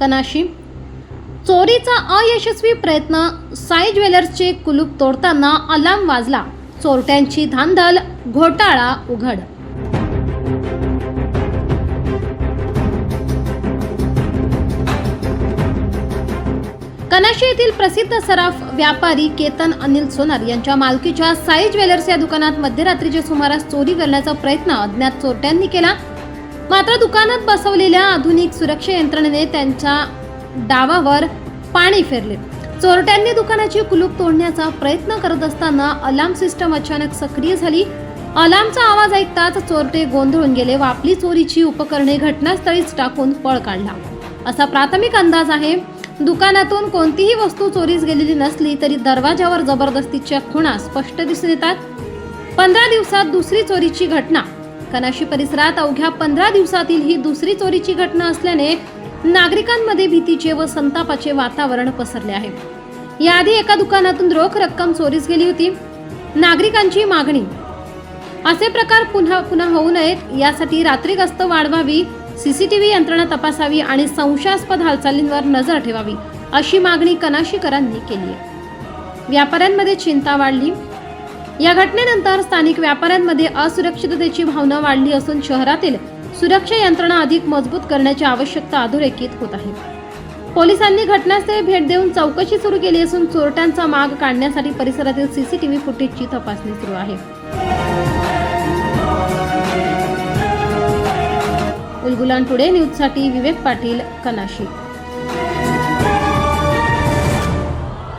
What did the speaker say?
कनाशी चोरीचा अयशस्वी प्रयत्न साई ज्वेलर्सचे कुलूप तोडताना अलाम वाजला. चोरट्यांची धांदल घोटाळा उघड. कनाशी येथील प्रसिद्ध सराफ व्यापारी केतन अनिल सोनार यांच्या मालकीच्या साई ज्वेलर्स या दुकानात मध्यरात्रीच्या सुमारास चोरी करण्याचा प्रयत्न अज्ञात चोरट्यांनी केला. मात्र दुकानात बसवलेल्या आधुनिक सुरक्षा यंत्रणेने त्यांच्या डावावर पाणी फेरले. चोरट्यांनी दुकानाची कुलूप तोडण्याचा प्रयत्न करत असताना अलार्म सिस्टम अचानक सक्रिय झाली. अलार्मचा आवाज ऐकताच चोरटे गोंधळून गेले व आपली चोरीची उपकरणे घटनास्थळीच टाकून पळ काढला. असा प्राथमिक अंदाज आहे. दुकानातून कोणतीही वस्तू चोरीस गेलेली नसली तरी दरवाजावर जबरदस्तीच्या खुणा स्पष्ट दिसून येतात. पंधरा दिवसात दुसरी चोरीची घटना कनाशी परिसरात अवघ्या पंधरा दिवसातील ही दुसरी चोरीची घटना असल्याने नागरिकांमध्ये भीतीचे व संतापाचे वातावरण पसरले आहे. याआधी एका दुकानातून रोख रक्कम चोरीस गेली होती. नागरिकांची मागणी असे प्रकार पुन्हा पुन्हा होऊ नयेत यासाठी रात्री गस्त वाढवावी सीसीटीव्ही यंत्रणा तपासावी आणि संशयास्पद हालचालींवर नजर ठेवावी अशी मागणी कनाशीकरांनी केली आहे. व्यापाऱ्यांमध्ये चिंता वाढली. या घटनेनंतर स्थानिक व्यापाऱ्यांमध्ये असुरक्षिततेची भावना वाढली असून शहरातील सुरक्षा यंत्रणा अधिक मजबूत करण्याची आवश्यकता अधोरेखित होत आहे. पोलिसांनी घटनास्थळी भेट देऊन चौकशी सुरू केली असून चोरट्यांचा माग काढण्यासाठी परिसरातील सीसीटीव्ही फुटेजची तपासणी सुरू आहे. उलगुलान टुडे न्यूजसाठी विवेक पाटील कनाशी